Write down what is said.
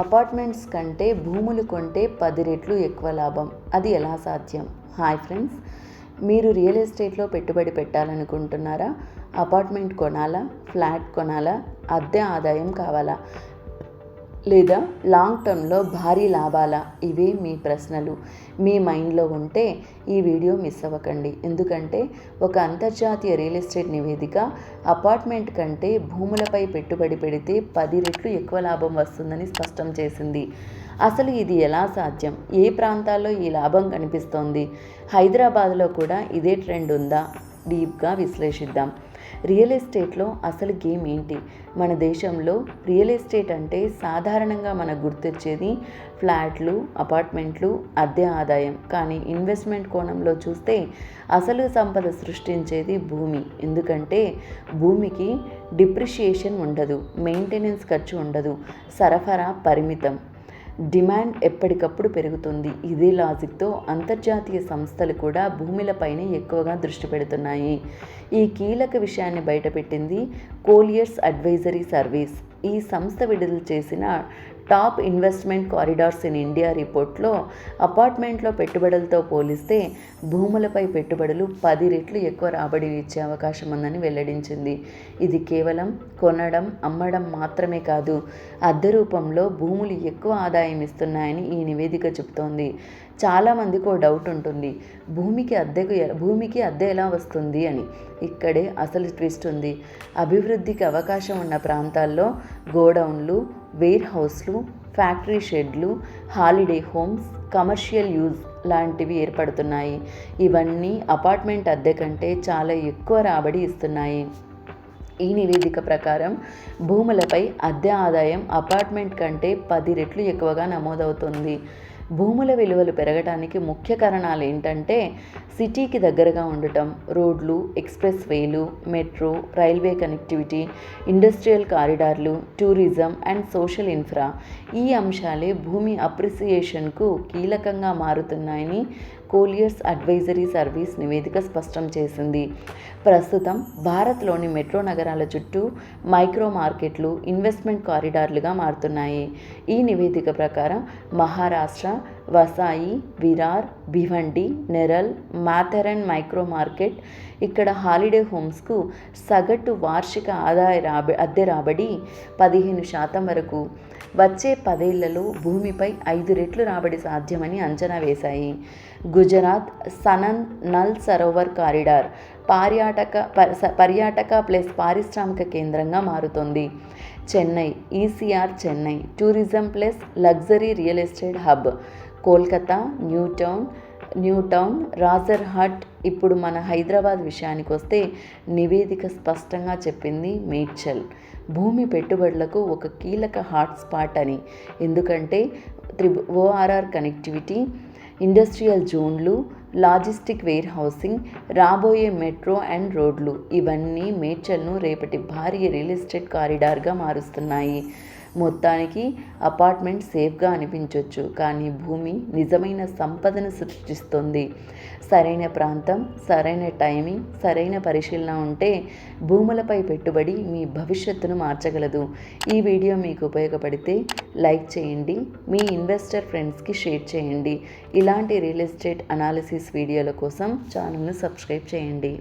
Apartments కంటే భూములు కొంటే పది రెట్లు ఎక్కువ లాభం. అది ఎలా సాధ్యం? హాయ్ ఫ్రెండ్స్ మీరు రియల్ ఎస్టేట్లో పెట్టుబడి పెట్టాలనుకుంటున్నారా? అపార్ట్మెంట్ కొనాలా? ఫ్లాట్ కొనాలా? అద్దె ఆదాయం కావాలా? లేదా లాంగ్ టర్మ్లో భారీ లాభాలా? ఇవే మీ ప్రశ్నలు. మీ మైండ్లో ఉంటే ఈ వీడియో మిస్ అవ్వకండి. ఎందుకంటే ఒక అంతర్జాతీయ రియల్ ఎస్టేట్ నివేదిక అపార్ట్మెంట్ కంటే భూములపై పెట్టుబడి పెడితే పది రెట్లు ఎక్కువ లాభం వస్తుందని స్పష్టం చేసింది. అసలు ఇది ఎలా సాధ్యం? ఏ ప్రాంతాల్లో ఈ లాభం కనిపిస్తోంది? హైదరాబాద్లో కూడా ఇదే ట్రెండ్ ఉందా? డీప్గా విశ్లేషిద్దాం. రియల్ ఎస్టేట్లో అసలు గేమ్ ఏంటి? మన దేశంలో రియల్ ఎస్టేట్ అంటే సాధారణంగా మనకు గుర్తొచ్చేది ఫ్లాట్లు అపార్ట్మెంట్లు అద్దె ఆదాయం. కానీ ఇన్వెస్ట్మెంట్ కోణంలో చూస్తే అసలు సంపద సృష్టించేది భూమి. ఎందుకంటే భూమికి డిప్రిషియేషన్ ఉండదు మెయింటెనెన్స్ ఖర్చు ఉండదు సరఫరా పరిమితం. డిమాండ్ ఎప్పటికప్పుడు పెరుగుతుంది. ఇదే లాజిక్తో అంతర్జాతీయ సంస్థలు కూడా భూములపైనే ఎక్కువగా దృష్టి పెడుతున్నాయి. ఈ కీలక విషయాన్ని బయటపెట్టింది కోలియర్స్ అడ్వైజరీ సర్వీస్. ఈ సంస్థ విడుదల చేసిన top investment corridors in India రిపోర్ట్లో అపార్ట్మెంట్లో పెట్టుబడులతో పోలిస్తే భూములపై పెట్టుబడులు పది రెట్లు ఎక్కువ రాబడి ఇచ్చే అవకాశం ఉందని వెల్లడించింది. ఇది కేవలం కొనడం అమ్మడం మాత్రమే కాదు అద్దె రూపంలో భూములు ఎక్కువ ఆదాయం ఇస్తున్నాయని ఈ నివేదిక చెబుతోంది. చాలామందికి ఓ డౌట్ ఉంటుంది. భూమికి అద్దెకు భూమికి అద్దె ఎలా వస్తుంది అని. ఇక్కడే అసలు ట్విస్ట్ ఉంది. అభివృద్ధికి అవకాశం ఉన్న ప్రాంతాల్లో గోడౌన్లు వేర్ హౌస్లు ఫ్యాక్టరీ షెడ్లు హాలిడే హోమ్స్ కమర్షియల్ యూజ్ లాంటివి ఏర్పడుతున్నాయి. ఇవన్నీ అపార్ట్మెంట్ అద్దె కంటే చాలా ఎక్కువ రాబడి ఇస్తున్నాయి. ఈ నివేదిక ప్రకారం భూములపై అద్దె ఆదాయం అపార్ట్మెంట్ కంటే పది రెట్లు ఎక్కువగా నమోదవుతుంది. భూముల విలువలు పెరగడానికి ముఖ్య కారణాలు ఏంటంటే సిటీకి దగ్గరగా ఉండటం రోడ్లు ఎక్స్ప్రెస్ వేలు మెట్రో రైల్వే కనెక్టివిటీ ఇండస్ట్రియల్ కారిడార్లు టూరిజం అండ్ సోషల్ ఇన్ఫ్రా ఈ అంశాలే భూమి అప్రిసియేషన్కు కీలకంగా మారుతున్నాయని కోలియర్స్ అడ్వైజరీ సర్వీస్ నివేదిక స్పష్టం చేసింది. ప్రస్తుతం భారత్లోని మెట్రో నగరాల చుట్టూ మైక్రో మార్కెట్లు ఇన్వెస్ట్మెంట్ కారిడార్లుగా మారుతున్నాయి. ఈ నివేదిక ప్రకారం మహారాష్ట్ర వసాయి విరార్ భివండి నెరల్ మాథెరన్ మైక్రో మార్కెట్ ఇక్కడ హాలిడే హోమ్స్కు సగటు వార్షిక ఆదాయ రాబ అద్దె రాబడి పదిహేను శాతం వరకు. వచ్చే పదేళ్ళలో భూమిపై ఐదు రెట్లు రాబడి సాధ్యమని అంచనా వేశాయి. గుజరాత్ సనన్ నల్ సరోవర్ కారిడార్ పర్యాటక పర్యాటక ప్లస్ పారిశ్రామిక కేంద్రంగా మారుతోంది. Chennai ECR Chennai tourism plus luxury real estate hub Kolkata New Town New Town Rajarhat ఇప్పుడు మన హైదరాబాద్ విషయానికి వస్తే నివేదిక స్పష్టంగా చెప్పింది మేడ్చల్. భూమి పెట్టుబడులకు ఒక కీలక హాట్స్పాట్ అని. ఎందుకంటే త్రిబు ఓఆర్ఆర్ కనెక్టివిటీ ఇండస్ట్రియల్ జోన్లు లాజిస్టిక్ వేర్ హౌసింగ్ రాబోయే మెట్రో అండ్ రోడ్లు ఇవన్నీ మేడ్చల్ను రేపటి భారీ రియల్ ఎస్టేట్ కారిడార్గా మారుస్తున్నాయి. మొత్తానికి అపార్ట్మెంట్ సేఫ్గా అనిపించవచ్చు కానీ భూమి నిజమైన సంపదను సృష్టిస్తుంది. సరైన ప్రాంతం సరైన టైమింగ్ సరైన పరిశీలన ఉంటే భూములపై పెట్టుబడి మీ భవిష్యత్తును మార్చగలదు. ఈ వీడియో మీకు ఉపయోగపడితే లైక్ చేయండి మీ ఇన్వెస్టర్ ఫ్రెండ్స్కి షేర్ చేయండి. ఇలాంటి రియల్ ఎస్టేట్ అనాలిసిస్ వీడియోల కోసం ఛానల్ను సబ్స్క్రైబ్ చేయండి.